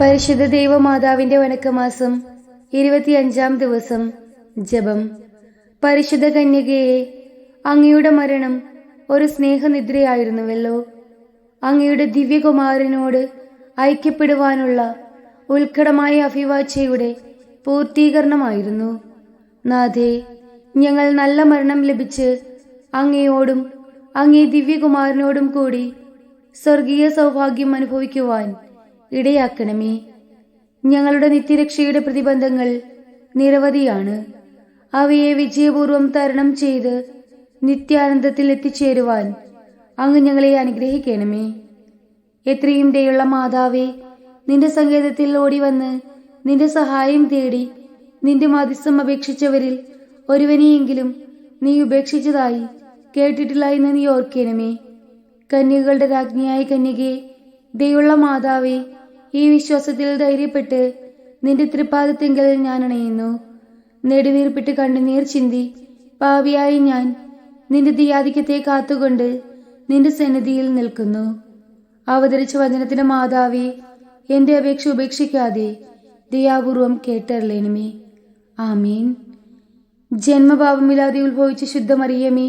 പരിശുദ്ധ ദൈവമാതാവിന്റെ വണക്കമാസം ഇരുപത്തിയഞ്ചാം ദിവസം ജപം. പരിശുദ്ധ കന്യകയെ അങ്ങയുടെ മരണം ഒരു സ്നേഹനിദ്രയായിരുന്നുവല്ലോ. അങ്ങയുടെ ദിവ്യകുമാരനോട് ഐക്യപ്പെടുവാനുള്ള ഉത്കടമായ അഭിവാച്യയുടെ പൂർത്തീകരണമായിരുന്നു. നാഥേ ഞങ്ങൾ നല്ല മരണം ലഭിച്ച് അങ്ങയോടും അങ്ങേ ദിവ്യകുമാരനോടും കൂടി സ്വർഗീയ സൗഭാഗ്യം അനുഭവിക്കുവാൻ ഇടയാക്കണമേ. ഞങ്ങളുടെ നിത്യരക്ഷയുടെ പ്രതിബന്ധങ്ങൾ നിരവധിയാണ്. അവയെ വിജയപൂർവം തരണം ചെയ്ത് നിത്യാനന്ദത്തിൽ എത്തിച്ചേരുവാൻ അങ്ങ് ഞങ്ങളെ അനുഗ്രഹിക്കണമേ. എത്രയും ദയുള്ള മാതാവേ നിന്റെ സങ്കേതത്തിൽ ഓടി വന്ന് നിന്റെ സഹായം തേടി നിന്റെ മധ്യസ്ഥം അപേക്ഷിച്ചവരിൽ ഒരുവനെയെങ്കിലും നീ ഉപേക്ഷിച്ചതായി കേട്ടിട്ടില്ല എന്ന് നീ ഓർക്കണമേ. കന്യകളുടെ രാജ്ഞിയായ കന്യകെ ദയുള്ള മാതാവേ ഈ വിശ്വാസത്തിൽ ധൈര്യപ്പെട്ട് നിന്റെ തൃപാദത്തിങ്കൽ ഞാൻ അണയുന്നു. നെടുവീർപ്പിട്ട് കണ്ണുനീർ ചിന്തി പാവിയായി ഞാൻ നിന്റെ ദിയാധിക്യത്തെ കാത്തുകൊണ്ട് നിന്റെ സന്നിധിയിൽ നിൽക്കുന്നു. അവതരിച്ച വചനത്തിന്റെ മാതാവി എന്റെ അപേക്ഷ ഉപേക്ഷിക്കാതെ ദയാപൂർവം കേട്ടറിയണമേ ആമീൻ. ജന്മഭാവമില്ലാതെ ഉത്ഭവിച്ച ശുദ്ധമറിയമേ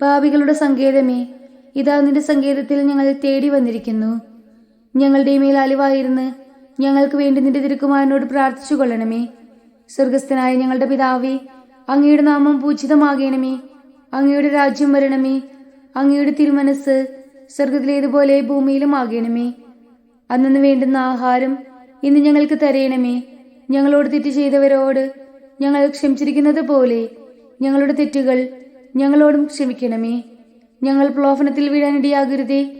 പാപികളുടെ സങ്കേതമേ ഇതാ നിന്റെ സങ്കേതത്തിൽ ഞങ്ങൾ തേടി വന്നിരിക്കുന്നു. ഞങ്ങളുടെ മേൽ അലിവായിരുന്നു ഞങ്ങൾക്ക് വേണ്ടി നിന്റെ തിരുക്കുമാരനോട് പ്രാർത്ഥിച്ചു കൊള്ളണമേ സ്വർഗസ്ഥനായ ഞങ്ങളുടെ പിതാവേ അങ്ങയുടെ നാമം പൂജിതമാകണമേ. അങ്ങയുടെ രാജ്യം വരണമേ. അങ്ങയുടെ തിരുമനസ് സ്വർഗത്തിലേതുപോലെ ഭൂമിയിലും ആകണമേ. അന്നു വേണ്ടുന്ന ആഹാരം ഇന്ന് ഞങ്ങൾക്ക് തരയണമേ ഞങ്ങളോട് തെറ്റ് ചെയ്തവരോട് ഞങ്ങൾ ക്ഷമിച്ചിരിക്കുന്നത് പോലെ ഞങ്ങളുടെ തെറ്റുകൾ ഞങ്ങളോടും ക്ഷമിക്കണമേ. ഞങ്ങൾ പ്രലോഭനത്തിൽ വീഴാനിടയാകരുതേ.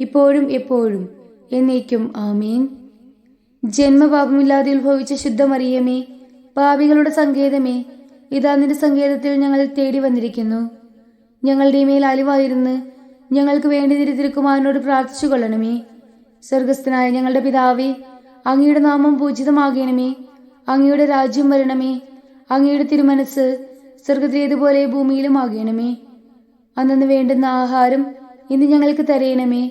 ഇപ്പോഴും എപ്പോഴും എന്നേക്കും ആമീൻ. ജന്മപാപമില്ലാതെ ഉത്ഭവിച്ച ശുദ്ധമറിയമേ പാപികളുടെ സങ്കേതമേ ഇതാ നിന്റെ സങ്കേതത്തിൽ ഞങ്ങൾ തേടി വന്നിരിക്കുന്നു. ഞങ്ങളുടെ മേൽ അലിവായിരുന്ന് ഞങ്ങൾക്ക് വേണ്ടി നിന്റെ തിരുക്കുമാരനോട് പ്രാർത്ഥിച്ചു കൊള്ളണമേ. സ്വർഗസ്ഥനായ ഞങ്ങളുടെ പിതാവേ അങ്ങയുടെ നാമം പൂജിതമാകണമേ. അങ്ങയുടെ രാജ്യം വരണമേ. അങ്ങയുടെ തിരുമനസ് സ്വർഗത്തിലേതുപോലെ ഭൂമിയിലും ആകണമേ. അന്നു വേണ്ടുന്ന ആഹാരം ഇന്ന് ഞങ്ങൾക്ക് തരയണമേ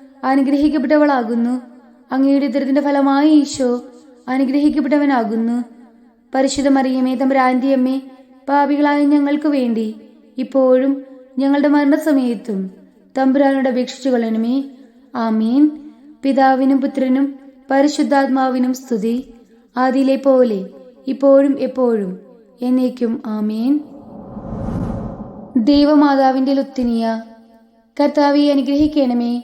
അനുഗ്രഹിക്കപ്പെട്ടവളാകുന്നു. അങ്ങയുടെ ഉദരത്തിന്റെ ഫലമായി ഈശോ അനുഗ്രഹിക്കപ്പെട്ടവനാകുന്നു. പരിശുദ്ധ മറിയമേ തമ്പുരാന്റെ പാപികളായ ഞങ്ങൾക്ക് വേണ്ടി ഇപ്പോഴും ഞങ്ങളുടെ മരണസമയത്തും തമ്പുരാനോട് അപേക്ഷിച്ചു കൊള്ളണമേ. ആമീൻ. പിതാവിനും പുത്രനും പരിശുദ്ധാത്മാവിനും സ്തുതി. ആദിയിലെ പോലെ ഇപ്പോഴും എപ്പോഴും എന്നേക്കും ആമീൻ. ദൈവമാതാവിന്റെ ലുത്തിനിയ കർത്താവെ അനുഗ്രഹിക്കണമേ.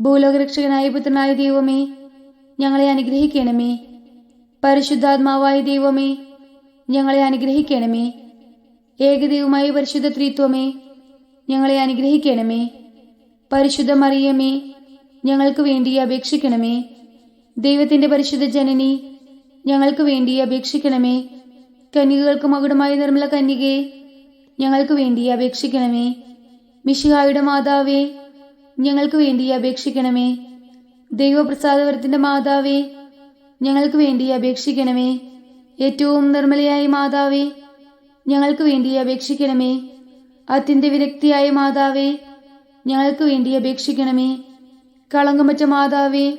ഭൂലോകരക്ഷകനായ പുത്രനായ ദൈവമേ ഞങ്ങളെ അനുഗ്രഹിക്കണമേ. പരിശുദ്ധാത്മാവായ ദൈവമേ ഞങ്ങളെ അനുഗ്രഹിക്കണമേ. ഏകദൈവമായ പരിശുദ്ധ ത്രിത്വമേ ഞങ്ങളെ അനുഗ്രഹിക്കണമേ. പരിശുദ്ധ മറിയമേ ഞങ്ങൾക്ക് വേണ്ടി അപേക്ഷിക്കണമേ. ദൈവത്തിന്റെ പരിശുദ്ധ ജനനി ഞങ്ങൾക്ക് വേണ്ടി അപേക്ഷിക്കണമേ. കന്യകൾക്ക് മകുടമായി നിർമ്മല കന്യകയെ ഞങ്ങൾക്ക് വേണ്ടി അപേക്ഷിക്കണമേ. മിശിഹായുടെ മാതാവേ ഞങ്ങൾക്ക് വേണ്ടി അപേക്ഷിക്കണമേ. ദൈവപ്രസാദവരത്തിന്റെ മാതാവേ ഞങ്ങൾക്ക് വേണ്ടി അപേക്ഷിക്കണമേ. ഏറ്റവും നിർമ്മലയായ മാതാവേ ഞങ്ങൾക്ക് വേണ്ടി അപേക്ഷിക്കണമേ. അത്യന്ത വിരക്തിയായ മാതാവേ ഞങ്ങൾക്ക് വേണ്ടി അപേക്ഷിക്കണമേ. കളങ്കമറ്റ മാതാവേ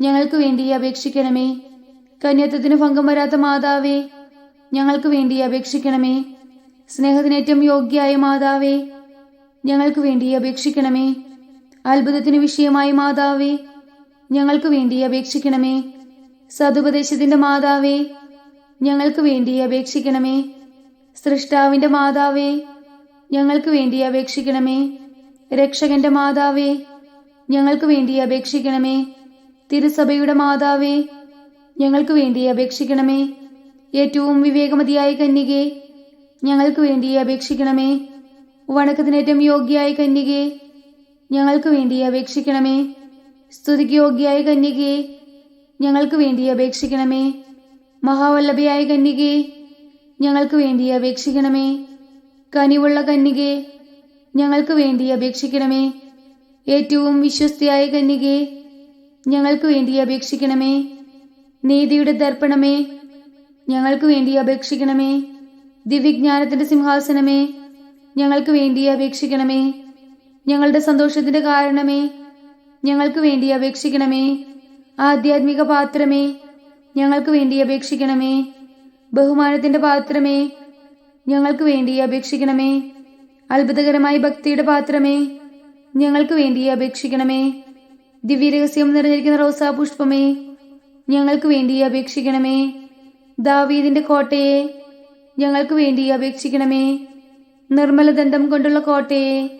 ഞങ്ങൾക്ക് വേണ്ടി അപേക്ഷിക്കണമേ. കന്യത്വത്തിന് ഭംഗം വരാത്ത മാതാവേ ഞങ്ങൾക്ക് വേണ്ടി അപേക്ഷിക്കണമേ. സ്നേഹത്തിനേറ്റവും യോഗ്യായ മാതാവേ ഞങ്ങൾക്ക് വേണ്ടി അപേക്ഷിക്കണമേ. അത്ഭുതത്തിന് വിഷയമായി മാതാവേ ഞങ്ങൾക്ക് വേണ്ടി അപേക്ഷിക്കണമേ. സതുപദേശത്തിന്റെ മാതാവേ ഞങ്ങൾക്ക് വേണ്ടി അപേക്ഷിക്കണമേ. സൃഷ്ടാവിന്റെ മാതാവേ ഞങ്ങൾക്ക് വേണ്ടി അപേക്ഷിക്കണമേ. രക്ഷകന്റെ മാതാവേ ഞങ്ങൾക്ക് വേണ്ടി അപേക്ഷിക്കണമേ. തിരുസഭയുടെ മാതാവേ ഞങ്ങൾക്ക് വേണ്ടി അപേക്ഷിക്കണമേ. ഏറ്റവും വിവേകമതിയായ കന്യകെ ഞങ്ങൾക്ക് വേണ്ടി അപേക്ഷിക്കണമേ. വണക്കത്തിനേറ്റം യോഗ്യായ കന്യകെ ഞങ്ങൾക്ക് വേണ്ടി അപേക്ഷിക്കണമേ. സ്തുതിക്ക് യോഗ്യായ കന്യകയെ ഞങ്ങൾക്ക് വേണ്ടി അപേക്ഷിക്കണമേ. മഹാവല്ലഭയായ കന്യകയെ ഞങ്ങൾക്ക് വേണ്ടി അപേക്ഷിക്കണമേ. കനിവുള്ള കന്യകയെ ഞങ്ങൾക്ക് വേണ്ടി അപേക്ഷിക്കണമേ. ഏറ്റവും വിശ്വസ്തയായ കന്യകയെ ഞങ്ങൾക്ക് വേണ്ടി അപേക്ഷിക്കണമേ. നീതിയുടെ ദർപ്പണമേ ഞങ്ങൾക്ക് വേണ്ടി അപേക്ഷിക്കണമേ. ദിവ്യജ്ഞാനത്തിന്റെ സിംഹാസനമേ ഞങ്ങൾക്ക് വേണ്ടി അപേക്ഷിക്കണമേ. ഞങ്ങളുടെ സന്തോഷത്തിന്റെ കാരണമേ. ഞങ്ങൾക്ക് വേണ്ടി അപേക്ഷിക്കണമേ. ആധ്യാത്മിക പാത്രമേ. ഞങ്ങൾക്ക് വേണ്ടി അപേക്ഷിക്കണമേ. ബഹുമാനത്തിന്റെ പാത്രമേ. ഞങ്ങൾക്ക് വേണ്ടി അപേക്ഷിക്കണമേ. അത്ഭുതകരമായ ഭക്തിയുടെ പാത്രമേ. ഞങ്ങൾക്ക് വേണ്ടി അപേക്ഷിക്കണമേ. ദിവ്യരഹസ്യം നിറഞ്ഞിരിക്കുന്ന റോസാ പുഷ്പമേ ഞങ്ങൾക്ക് വേണ്ടി അപേക്ഷിക്കണമേ. ദാവീദിന്റെ കോട്ടയെ. ഞങ്ങൾക്ക് വേണ്ടി അപേക്ഷിക്കണമേ. നിർമ്മലദന്തം കൊണ്ടുള്ള കോട്ടയെ.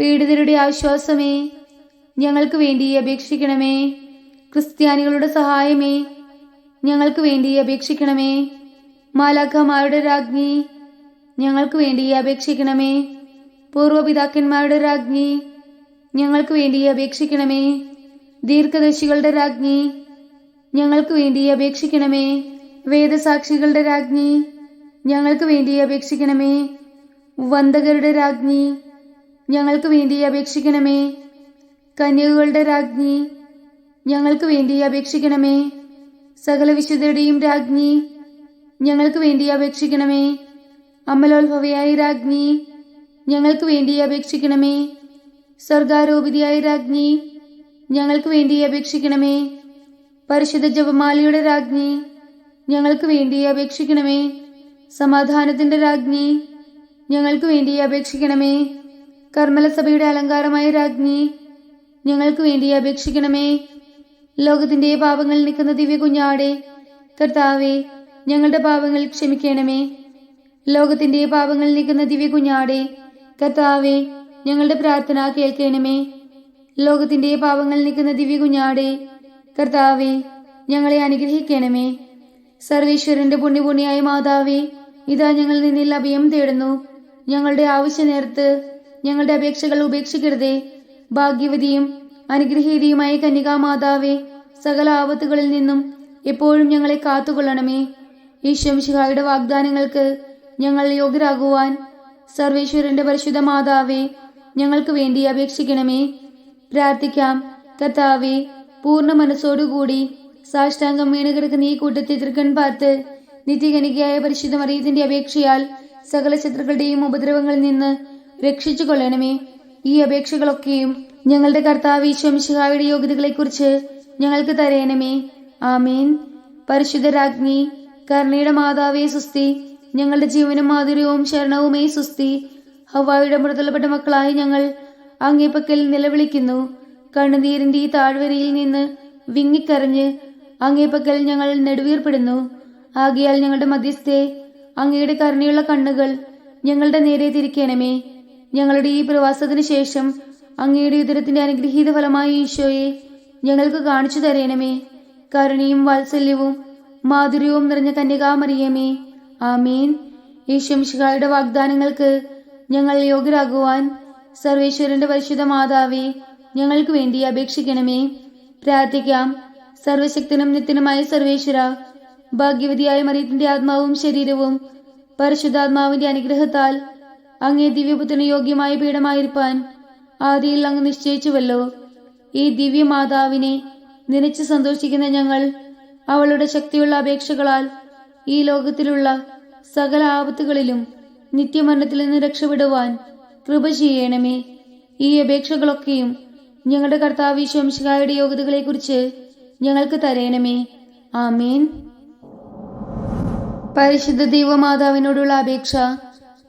പീഡിതരുടെ ആശ്വാസമേ. ഞങ്ങൾക്ക് വേണ്ടി അപേക്ഷിക്കണമേ. ക്രിസ്ത്യാനികളുടെ സഹായമേ. ഞങ്ങൾക്ക് വേണ്ടി അപേക്ഷിക്കണമേ. മാലാഖമാരുടെ രാജ്ഞി. ഞങ്ങൾക്ക് വേണ്ടി അപേക്ഷിക്കണമേ. പൂർവപിതാക്കന്മാരുടെ രാജ്ഞി. ഞങ്ങൾക്ക് വേണ്ടി അപേക്ഷിക്കണമേ. ദീർഘദശികളുടെ രാജ്ഞി. ഞങ്ങൾക്ക് വേണ്ടി അപേക്ഷിക്കണമേ. വേദസാക്ഷികളുടെ രാജ്ഞി. ഞങ്ങൾക്ക് വേണ്ടി അപേക്ഷിക്കണമേ. വന്ദകരുടെ രാജ്ഞി. ഞങ്ങൾക്ക് വേണ്ടി അപേക്ഷിക്കണമേ. കന്യകകളുടെ രാജ്ഞി ഞങ്ങൾക്ക് വേണ്ടി അപേക്ഷിക്കണമേ. സകല വിശുദ്ധരുടെയും രാജ്ഞി ഞങ്ങൾക്ക് വേണ്ടി അപേക്ഷിക്കണമേ. അമലോത്ഭവയായ രാജ്ഞി ഞങ്ങൾക്ക് വേണ്ടി അപേക്ഷിക്കണമേ. സ്വർഗാരോപിതിയായ രാജ്ഞി ഞങ്ങൾക്ക് വേണ്ടി അപേക്ഷിക്കണമേ. പരിശുദ്ധ ജപമാലയുടെ രാജ്ഞി ഞങ്ങൾക്ക് വേണ്ടി അപേക്ഷിക്കണമേ. സമാധാനത്തിന്റെ രാജ്ഞി ഞങ്ങൾക്ക് വേണ്ടി അപേക്ഷിക്കണമേ. കർമ്മലസഭയുടെ അലങ്കാരമായ രാജ്ഞി ഞങ്ങൾക്ക് വേണ്ടി അപേക്ഷിക്കണമേ. ലോകത്തിന്റെ പാപങ്ങൾ നിൽക്കുന്ന ദിവ്യ കുഞ്ഞാടെ കർത്താവെ ഞങ്ങളുടെ പാപങ്ങൾ ക്ഷമിക്കണമേ. ലോകത്തിന്റെ പാപങ്ങൾ നിൽക്കുന്ന ദിവ്യ കുഞ്ഞാടെ കർത്താവെ ഞങ്ങളുടെ പ്രാർത്ഥന കേൾക്കണമേ. ലോകത്തിന്റെ പാപങ്ങൾ നിൽക്കുന്ന ദിവ്യ കുഞ്ഞാടെ കർത്താവെ ഞങ്ങളെ അനുഗ്രഹിക്കണമേ. സർവേശ്വരന്റെ പുണ്യപുണ്യായ മാതാവേ ഇതാ ഞങ്ങൾ നിന്നിൽ അഭയം തേടുന്നു. ഞങ്ങളുടെ ആവശ്യ നേരത്ത് ഞങ്ങളുടെ അപേക്ഷകൾ ഉപേക്ഷിക്കരുതേ. ഭാഗ്യവതിയും അനുഗ്രഹീതയുമായ കന്യകാമാതാവേ സകല ആപത്തുകളിൽ നിന്നും എപ്പോഴും ഞങ്ങളെ കാത്തുകൊള്ളണമേ. ഈശ്വംശിഹായുടെ വാഗ്ദാനങ്ങൾക്ക് ഞങ്ങൾ യോഗ്യരാകുവാൻ സർവേശ്വരന്റെ പരിശുദ്ധ മാതാവേ ഞങ്ങൾക്ക് വേണ്ടി അപേക്ഷിക്കണമേ. പ്രാർത്ഥിക്കാം കർത്താവെ പൂർണ മനസ്സോടുകൂടി സാഷ്ടാംഗം വീണ് കിടക്കുന്ന ഈ കൂട്ടത്തിൽ തൃക്കൺ പാർത്ത് നിത്യകനികയായ പരിശുദ്ധ മറിയത്തിന്റെ അപേക്ഷയാൽ സകല ശത്രുക്കളുടെയും ഉപദ്രവങ്ങളിൽ നിന്ന് രക്ഷിച്ചു കൊള്ളണമേ ഈ അപേക്ഷകളൊക്കെയും ഞങ്ങളുടെ കർത്താവ് ഈശ്വംശിഹായുടെ യോഗ്യതകളെക്കുറിച്ച് ഞങ്ങൾക്ക് തരയണമേ ആമീൻ. പരിശുദ്ധരാജ്ഞി കർണിയുടെ മാതാവേ സുസ്തി ഞങ്ങളുടെ ജീവനും മാധുര്യവും ശരണവുമേ സുസ്തി. ഹവായുടെ മൃതലപ്പെട്ട മക്കളായി ഞങ്ങൾ അങ്ങേപ്പക്കൽ നിലവിളിക്കുന്നു. കണ്ണുനീരിന്റെ ഈ താഴ്വരയിൽ നിന്ന് വിങ്ങിക്കരഞ്ഞ് അങ്ങേപ്പക്കൽ ഞങ്ങൾ നെടുവീർപ്പെടുന്നു. ആകിയാൽ ഞങ്ങളുടെ മധ്യസ്ഥെ അങ്ങയുടെ കരുണയുള്ള കണ്ണുകൾ ഞങ്ങളുടെ നേരെ തിരിക്കണമേ. ഞങ്ങളുടെ ഈ പ്രവാസത്തിന് ശേഷം അങ്ങയുടെ ഉദരത്തിന്റെ അനുഗ്രഹീത ഫലമായ ഈശോയെ ഞങ്ങൾക്ക് കാണിച്ചു തരയണമേ കരുണയും വാത്സല്യവും മാധുര്യവും നിറഞ്ഞ കന്യകാമറിയമേ. ആമീൻ. ഈശ്വംശികളുടെ വാഗ്ദാനങ്ങൾക്ക് ഞങ്ങൾ യോഗ്യരാകുവാൻ സർവേശ്വരന്റെ പരിശുദ്ധ മാതാവേ ഞങ്ങൾക്ക് വേണ്ടി അപേക്ഷിക്കണമേ. പ്രാർത്ഥിക്കാം. സർവശക്തനും നിത്യനുമായ സർവേശ്വര ഭാഗ്യവതിയായ മറിയത്തിന്റെ ആത്മാവും ശരീരവും പരിശുദ്ധാത്മാവിന്റെ അനുഗ്രഹത്താൽ അങ്ങേ ദിവ്യപുത്രന് യോഗ്യമായ പീഠമായിരിക്കാൻ ആദിയിൽ അങ്ങ് നിശ്ചയിച്ചുവല്ലോ. ഈ ദിവ്യ മാതാവിനെ നനച്ച് സന്തോഷിക്കുന്ന ഞങ്ങൾ അവളുടെ ശക്തിയുള്ള അപേക്ഷകളാൽ ഈ ലോകത്തിലുള്ള സകല ആപത്തുകളിലും നിത്യമരണത്തിൽ നിന്ന് രക്ഷപ്പെടുവാൻ കൃപ ചെയ്യണമേ. ഈ അപേക്ഷകളൊക്കെയും ഞങ്ങളുടെ കർത്താവ് ശംശികായുടെ യോഗ്യതകളെക്കുറിച്ച് ഞങ്ങൾക്ക് തരയണമേ ആമേൻ. പരിശുദ്ധ ദൈവമാതാവിനോടുള്ള അപേക്ഷ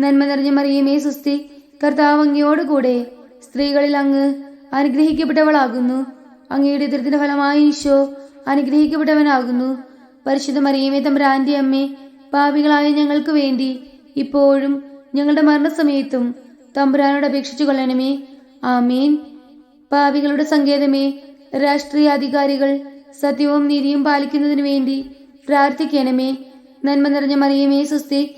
നന്മ നിറഞ്ഞ മറിയമേ സുസ്തി കർത്താവ് കൂടെ സ്ത്രീകളിൽ അങ്ങ് അനുഗ്രഹിക്കപ്പെട്ടവളാകുന്നു. അങ്ങയുടെ ഉദരത്തിന്റെ ഫലമായി ഈശോ അനുഗ്രഹിക്കപ്പെട്ടവനാകുന്നു. പരിശുദ്ധ മറിയമേ തമ്പ്രാന്റെ അമ്മേ പാപികളായ ഞങ്ങൾക്ക് വേണ്ടി ഇപ്പോഴും ഞങ്ങളുടെ മരണസമയത്തും തമ്പുരാനോട് അപേക്ഷിച്ചു കൊള്ളണമേ. ആമേൻ. പാപികളുടെ സങ്കേതമേ രാഷ്ട്രീയ അധികാരികൾ സത്യവും നീതിയും പാലിക്കുന്നതിനു വേണ്ടി പ്രാർത്ഥിക്കണമേ. നന്മ നിറഞ്ഞ മറിയമേ സുസ്തി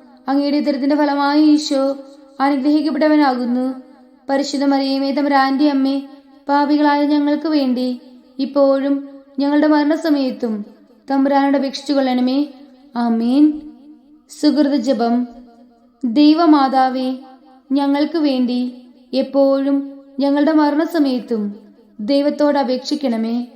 അങ്ങയുടെ ഇതരത്തിന്റെ ഫലമായി ഈശോ അനുഗ്രഹിക്കപ്പെട്ടവനാകുന്നു. പരിശുദ്ധ മറിയമേ തമരാന്റെ അമ്മേ പാപികളായ ഞങ്ങൾക്ക് വേണ്ടി ഇപ്പോഴും ഞങ്ങളുടെ മരണസമയത്തും തമ്പുരാനോട് അപേക്ഷിച്ചു കൊള്ളണമേ. ആമീൻ. സുഹൃത ജപം. ദൈവമാതാവേ ഞങ്ങൾക്ക് വേണ്ടി എപ്പോഴും ഞങ്ങളുടെ മരണസമയത്തും ദൈവത്തോട് അപേക്ഷിക്കണമേ.